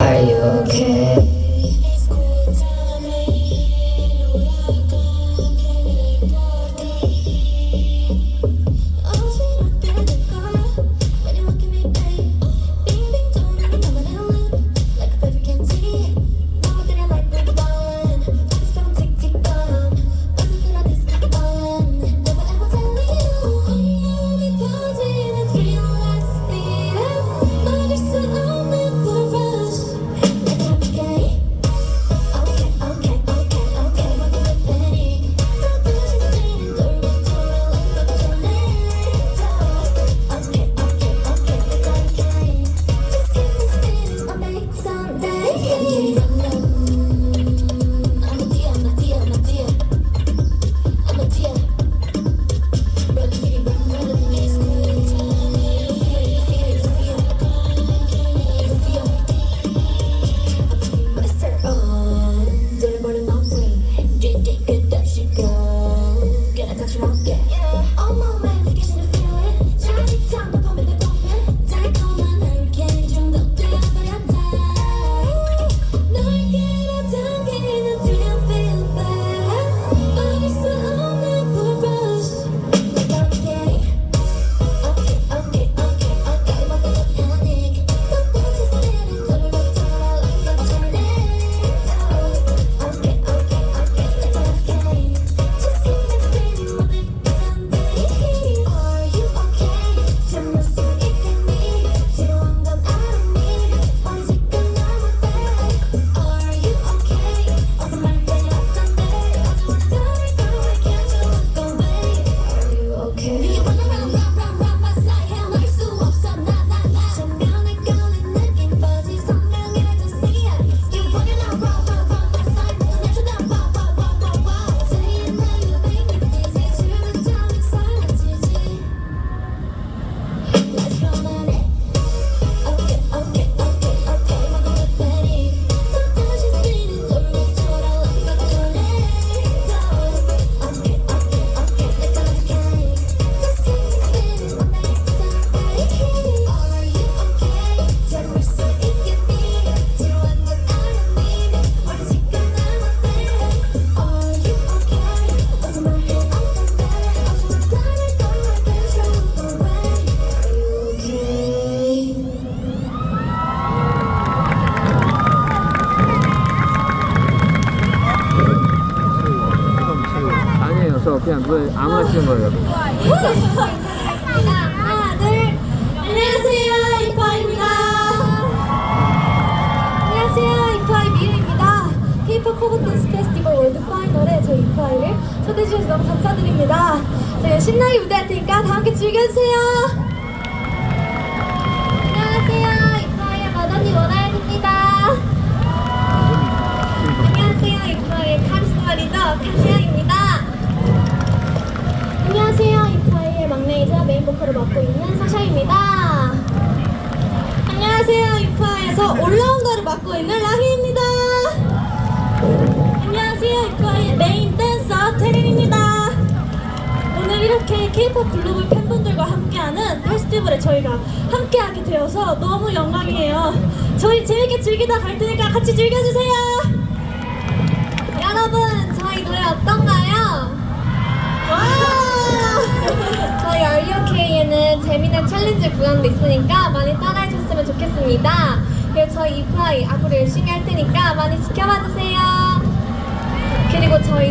Are you okay? 저 그냥 그 아무나 치는 거예요. 안녕하세요, 커버 댄스 페스티벌 월드 파이널에 저희 이파이를 초대해 주셔서 너무 감사드립니다. 저희 신나게 무대할 테니까 다 함께 즐겨주세요. 안녕하세요, 이파이의 마더니 원아연입니다. 안녕하세요, 이파이의 카리스마 리더 카시아입니다. 안녕하세요. 이파이의 막내이자 메인 보컬을 맡고 있는 사샤입니다. 안녕하세요. 이파이에서 올라운더를 맡고 있는 라희입니다. 안녕하세요. 이파이의 메인 댄서 테린입니다. 오늘 이렇게 K-pop 글로벌 팬분들과 함께하는 페스티벌에 저희가 함께하게 되어서 너무 영광이에요. 저희 재밌게 즐기다 갈 테니까 같이 즐겨주세요. 챌린지 구간도 있으니까 많이 따라해 줬으면 좋겠습니다. 그리고 저희 이프라이 앞으로 열심히 할 테니까 많이 지켜봐 주세요. 그리고 저희